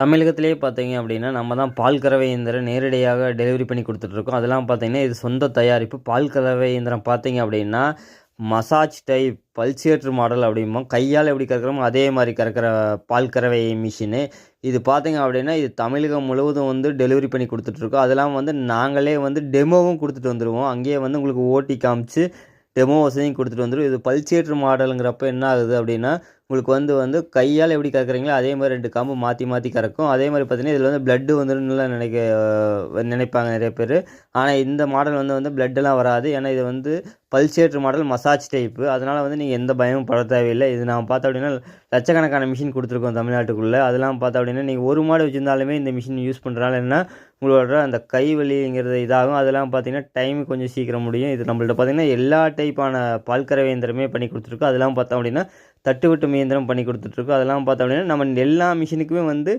தமிழகத்திலே பார்த்தீங்க அப்படின்னா நம்ம தான் பால் கறவை இயந்திரம் நேரடியாக டெலிவரி பண்ணி கொடுத்துட்ருக்கோம். அதெல்லாம் பார்த்தீங்கன்னா இது சொந்த தயாரிப்பு. பால் கறவை இயந்திரம் பார்த்தீங்க அப்படின்னா மசாஜ் டைப் பல்சியேட்டர் மாடல் அப்படிம்போம். கையால் எப்படி கறக்கிறோமோ அதே மாதிரி கறக்கிற பால் கறவை மிஷினு. இது பார்த்தீங்க அப்படின்னா இது தமிழகம் முழுவதும் வந்து டெலிவரி பண்ணி கொடுத்துட்ருக்கோம். அதெல்லாம் வந்து நாங்களே வந்து டெமோவும் கொடுத்துட்டு வந்துடுவோம் அங்கேயே வந்து உங்களுக்கு ஓட்டி காமிச்சு டெமோ வசதியும் கொடுத்துட்டு வந்துடும் இது பல்சியேட்டர் மாடலுங்கிறப்ப என்ன ஆகுது அப்படின்னா உங்களுக்கு வந்து வந்து கையால் எப்படி கறக்குறீங்களோ அதே மாதிரி ரெண்டு காம்பு மாற்றி மாற்றி கறக்கும். அதே மாதிரி பார்த்தீங்கன்னா இதில் வந்து பிளட்டு வந்துடும்லாம் நினைக்க நினைப்பாங்க நிறைய பேர். ஆனால் இந்த மாடல் வந்து வந்து பிளட்டெல்லாம் வராது. ஏன்னா இது வந்து பல்சேட்ரு மாடல் மசாஜ் டைப்பு அதனால் வந்து நீங்கள் எந்த பயமும் பட தேவையில்லை. இது நான் பார்த்தோம் அப்படின்னா லட்சக்கணக்கான மிஷின் கொடுத்துருக்கோம் தமிழ்நாட்டுக்குள்ளே. அதெல்லாம் பார்த்தோம் அப்படின்னா நீங்கள் ஒரு மாடு வச்சுருந்தாலுமே இந்த மிஷின் யூஸ் பண்ணுறனால என்ன உங்களோட அந்த கை வலிங்கிறது இதாகும். அதெல்லாம் பார்த்தீங்கன்னா டைம் கொஞ்சம் சீக்கிரம் முடியும். இது நம்மள்ட்ட பார்த்தீங்கன்னா எல்லா டைப்பான பால் கறவை இயந்திரமே பண்ணி கொடுத்துருக்கோம். அதெல்லாம் பார்த்தோம் அப்படின்னா தட்டு விட்டு இயந்திரம் பண்ணி கொடுத்துட்ருக்கோம். அதெல்லாம் பார்த்தோம் அப்படின்னா நம்ம எல்லா மிஷினுக்குமே வந்து